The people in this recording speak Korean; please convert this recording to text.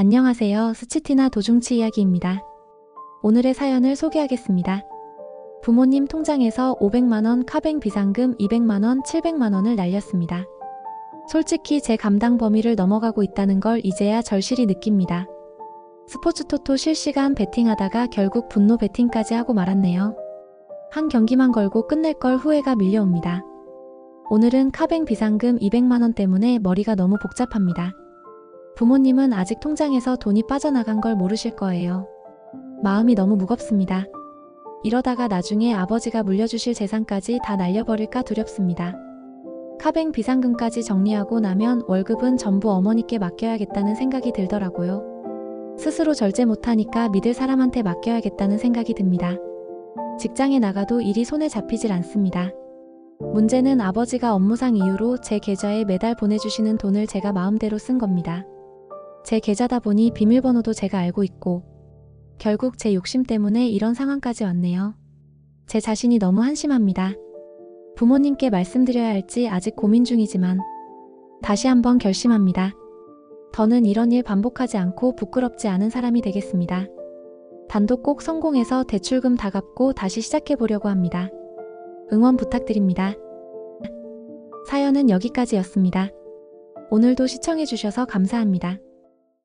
안녕하세요. 스치티나 도중치 이야기입니다. 오늘의 사연을 소개하겠습니다. 부모님 통장에서 500만원 카뱅 비상금 200만원, 700만원을 날렸습니다. 솔직히 제 감당 범위를 넘어가고 있다는 걸 이제야 절실히 느낍니다. 스포츠 토토 실시간 베팅하다가 결국 분노 베팅까지 하고 말았네요. 한 경기만 걸고 끝낼 걸 후회가 밀려옵니다. 오늘은 카뱅 비상금 200만원 때문에 머리가 너무 복잡합니다. 부모님은 아직 통장에서 돈이 빠져나간 걸 모르실 거예요. 마음이 너무 무겁습니다. 이러다가 나중에 아버지가 물려주실 재산까지 다 날려버릴까 두렵습니다. 카뱅 비상금까지 정리하고 나면 월급은 전부 어머니께 맡겨야겠다는 생각이 들더라고요. 스스로 절제 못하니까 믿을 사람한테 맡겨야겠다는 생각이 듭니다. 직장에 나가도 일이 손에 잡히질 않습니다. 문제는 아버지가 업무상 이유로 제 계좌에 매달 보내주시는 돈을 제가 마음대로 쓴 겁니다. 제 계좌다 보니 비밀번호도 제가 알고 있고, 결국 제 욕심 때문에 이런 상황까지 왔네요. 제 자신이 너무 한심합니다. 부모님께 말씀드려야 할지 아직 고민 중이지만, 다시 한번 결심합니다. 더는 이런 일 반복하지 않고 부끄럽지 않은 사람이 되겠습니다. 단독 꼭 성공해서 대출금 다 갚고 다시 시작해 보려고 합니다. 응원 부탁드립니다. 사연은 여기까지였습니다. 오늘도 시청해주셔서 감사합니다.